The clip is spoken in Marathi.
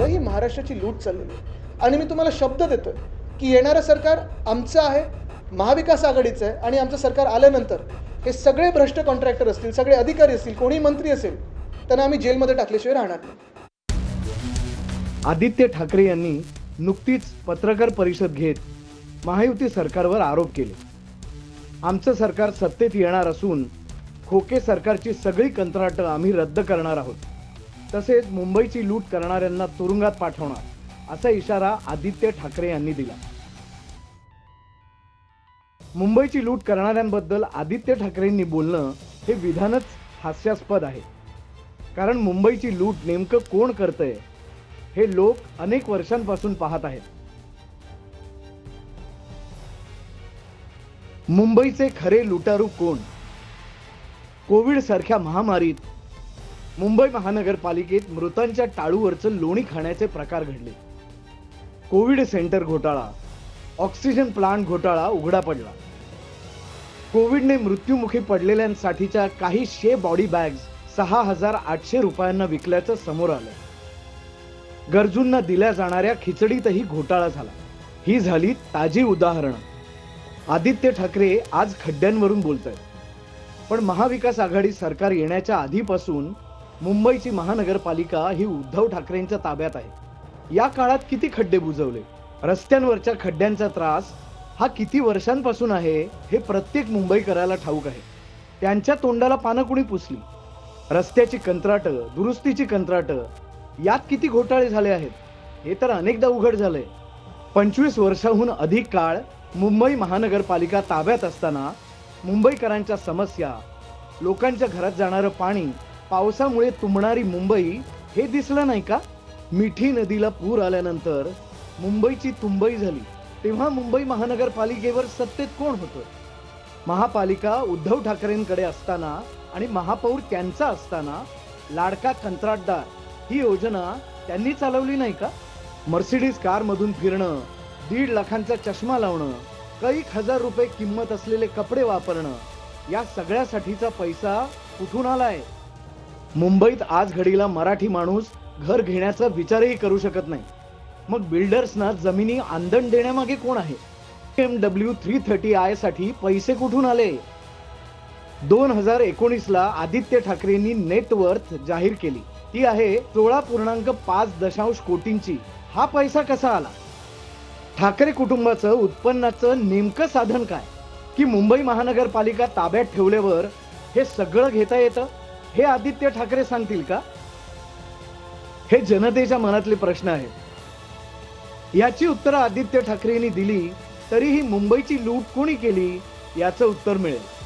सगळं ही महाराष्ट्राची लूट चाललेली आहे. आणि मी तुम्हाला शब्द देतोय की येणारं सरकार आमचं आहे महाविकास आघाडीचं आहे आणि आमचं सरकार आल्यानंतर हे सगळे भ्रष्ट कॉन्ट्रॅक्टर असतील सगळे अधिकारी असतील कोणी मंत्री असेल त्यांना आम्ही जेलमध्ये टाकल्याशिवाय राहणार नाही. आदित्य ठाकरे यांनी नुकतीच पत्रकार परिषद घेत महायुती सरकारवर आरोप केले. आमचं सरकार सत्तेत येणार असून खोके सरकारची सगळी कंत्राटं आम्ही रद्द करणार आहोत. तसेच मुंबईची लूट करणाऱ्यांना तुरुंगात पाठवणार असा इशारा आदित्य ठाकरे यांनी दिला. मुंबईची लूट करणाऱ्यांबद्दल आदित्य ठाकरेंनी बोलणं हे विधानच हास्यास्पद आहे. कारण मुंबईची लूट नेमकं कोण करतंय हे लोक अनेक वर्षांपासून पाहत आहेत. मुंबईचे खरे लुटारू कोण? कोविड सारख्या महामारीत मुंबई महानगरपालिकेत मृतांच्या टाळूवरचं लोणी खाण्याचे प्रकार घडले. कोविड सेंटर घोटाळा ऑक्सिजन प्लांट घोटाळा उघडा पडला. कोविडने मृत्युमुखी पडलेल्यांसाठीच्या काही शे बॉडी बॅग्स सहा हजार आठशे रुपयांना विकल्याचं समोर आलं. गरजूंना दिल्या जाणाऱ्या खिचडीतही घोटाळा झाला. ही झाली ताजी उदाहरणं. आदित्य ठाकरे आज खड्ड्यांवरून बोलत आहेत पण महाविकास आघाडी सरकार येण्याच्या आधीपासून मुंबईची महानगरपालिका ही उद्धव ठाकरेंच्या ताब्यात आहे. या काळात किती खड्डे बुजवले? रस्त्यांवरच्या खड्ड्यांचा त्रास हा किती वर्षांपासून आहे हे प्रत्येक मुंबईकराला ठाऊक आहे. त्यांच्या तोंडाला पानं कुणी पुसली? रस्त्याची कंत्राटं दुरुस्तीची कंत्राटं यात किती घोटाळे झाले आहेत? हे तर अनेकदा उघड झालंय. पंचवीस वर्षाहून अधिक काळ मुंबई महानगरपालिका ताब्यात असताना मुंबईकरांच्या समस्या लोकांच्या घरात जाणारं पाणी पावसामुळे तुंबणारी मुंबई हे दिसलं नाही का? मिठी नदीला पूर आल्यानंतर मुंबईची तुंबई झाली. तेव्हा मुंबई महानगरपालिकेवर सत्तेत कोण होतं? महापालिका उद्धव ठाकरेंकडे असताना आणि महापौर त्यांचा असताना लाडका कंत्राटदार ही योजना त्यांनी चालवली नाही का? मर्सिडीज कारमधून फिरणं दीड लाखांचा चष्मा लावणं कैक हजार रुपये किंमत असलेले कपडे वापरणं या सगळ्यासाठीचा पैसा कुठून आलाय? मुंबईत आज घडीला मराठी माणूस घर घेण्याचा विचारही करू शकत नाही. मग बिल्डर्सना जमिनी आंदण देण्यामागे कोण आहे? एम डब्ल्यू थ्री थर्टी आयसाठी पैसे कुठून आले? दोन हजार एकोणीसला आदित्य ठाकरेंनी नेटवर्थ जाहीर केली. ती आहे सोळा पूर्णांक पाच दशांश कोटींची. हा पैसा कसा आला? ठाकरे कुटुंबाचं उत्पन्नाचं नेमकं साधन काय? की मुंबई महानगरपालिका ताब्यात ठेवल्यावर हे सगळं घेता येतं? हे आदित्य ठाकरे सांगतील का? हे जनतेच्या मनातले प्रश्न आहेत. याची उत्तरं आदित्य ठाकरेंनी दिली तरीही मुंबईची लूट कोणी केली याचं उत्तर मिळेल.